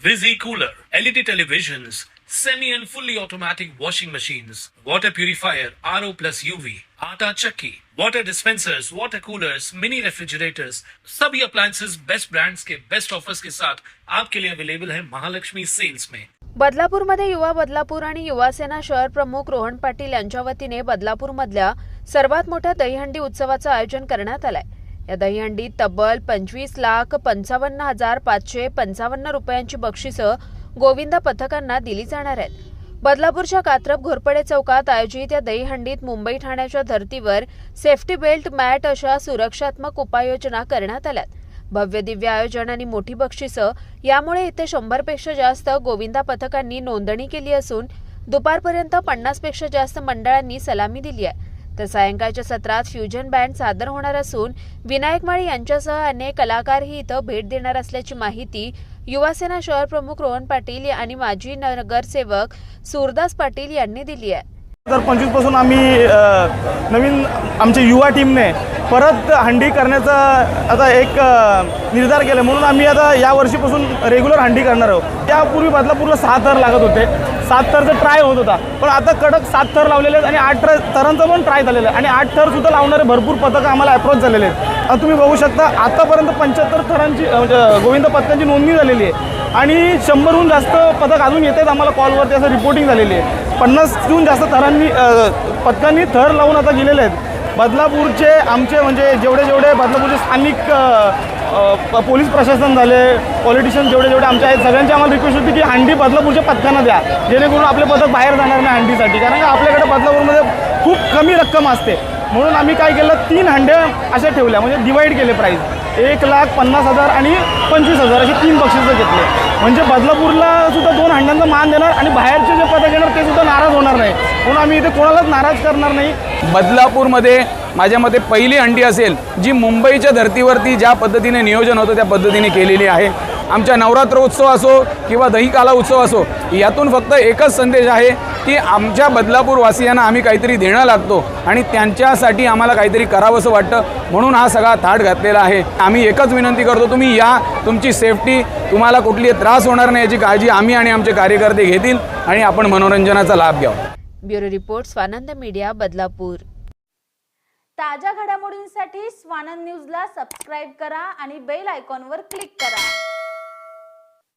Visi cooler, LED televisions, semi and fully automatic washing machines, water purifier, RO plus UV, आटा चक्की, water dispensers, water coolers, mini refrigerators, सभी appliances best brands के best offers के साथ आपके लिए available है महालक्ष्मी सेल्स में बदलापूरमध्ये युवा बदलापूर आणि युवा सेना शहर प्रमुख रोहन पाटील यांच्या वतीने बदलापूरमधल्या सर्वात मोठ्या दहीहंडी उत्सवाचं आयोजन करण्यात आलंय या दहीहंडीत तब्बल पंचवीस लाख पंचावन्न हजार पाचशे पंचावन्न रुपयांची बक्षिसं गोविंदा पथकांना दिली जाणार आहेत. बदलापूरच्या कात्रप घोरपडे चौकात आयोजित या दहीहंडीत मुंबई ठाण्याच्या धर्तीवर सेफ्टी बेल्ट मॅट अशा सुरक्षात्मक उपाययोजना करण्यात आल्यात. भव्य दिव्य आयोजन आणि मोठी बक्षिसं यामुळे इथे शंभरपेक्षा जास्त गोविंदा पथकांनी नोंदणी केली असून दुपारपर्यंत पन्नासपेक्षा जास्त मंडळांनी सलामी दिली आहे. तर सायंकाळच्या सत्रात फ्युजन बँड सादर होणार असून विनायक माळी यांच्यासह अनेक कलाकारही इथं भेट देणार असल्याची माहिती युवासेना शहर प्रमुख रोहन पाटील आणि माजी नगरसेवक सूरदास पाटील यांनी दिली आहे. तर पंचवीसपासून आम्ही नवीन आमच्या युवा टीमने परत हंडी करण्याचा आता एक निर्धार केला म्हणून आम्ही आता या वर्षीपासून रेग्युलर हंडी करणार आहोत. त्यापूर्वी बदलापूरला सहा थर लागत होते. सात थरचा ट्राय होत होता. पण आता कडक सात थर लावलेले आहेत आणि आठ थर थरांचा पण ट्राय झालेला आहे. आणि आठ थरसुद्धा लावणारे भरपूर पथकं आम्हाला अप्रोच झालेले आहेत. आता तुम्ही बघू शकता आतापर्यंत पंच्याहत्तर थरांची म्हणजे गोविंद पथकांची नोंदणी झालेली आहे. आणि शंभरहून जास्त पथक अजून येत आहेत आम्हाला कॉलवरती असं रिपोर्टिंग झालेली आहे. पन्नासहून जास्त थरांनी पथकांनी थर लावून आता गेलेले आहेत. बदलापूरचे आमचे म्हणजे जेवढे जेवढे बदलापूरचे स्थानिक प- पोलीस प्रशासन झाले पॉलिटिशियन जेवढे जेवढे आमचे आहेत सगळ्यांची आम्हाला रिक्वेस्ट होती की हंडी बदलापूरच्या पथकांना द्या. जेणेकरून आपले पथक बाहेर जाणार नाही हंडीसाठी. कारण का आपल्याकडे बदलापूरमध्ये खूप कमी रक्कम असते. म्हणून आम्ही काय केलं तीन हंड्या अशा ठेवल्या. म्हणजे डिवाईड केले प्राईज एक लाख पन्नास हजार आणि पंचवीस हजार असे तीन बक्षिसं घेतले. म्हणजे बदलापूरला सुद्धा दोन हंड्यांचा मान देणार आणि बाहेरचे जे पथक येणार ते सुद्धा नाराज होणार नाही. म्हणून आम्ही इथे कोणालाच नाराज करणार नाही. बदलापूरमध्ये माझ्या मते पहिली अंडी असेल जी मुंबईच्या धर्तीवरती ज्या पद्धतीने नियोजन होतं त्या पद्धतीने केलेली आहे. आमच्या नवरात्र उत्सव असो किंवा दहीकाला उत्सव असो यातून फक्त एकच संदेश आहे की आमच्या बदलापूर वासियांना आम्ही काहीतरी देणं लागतो आणि त्यांच्यासाठी आम्हाला काहीतरी करावंसं वाटतं म्हणून हा सगळा थाट घातलेला आहे. आम्ही एकच विनंती करतो तुम्ही या तुमची सेफ्टी तुम्हाला कुठली त्रास होणार नाही याची काळजी आम्ही आणि आमचे कार्यकर्ते घेतील आणि आपण मनोरंजनाचा लाभ घ्यावा. Bureau report Swanand media Badlapur. ताज्या घडामोडींसाठी स्वानंद न्यूजला सबस्क्राईब करा आणि बेल आयकॉनवर क्लिक करा.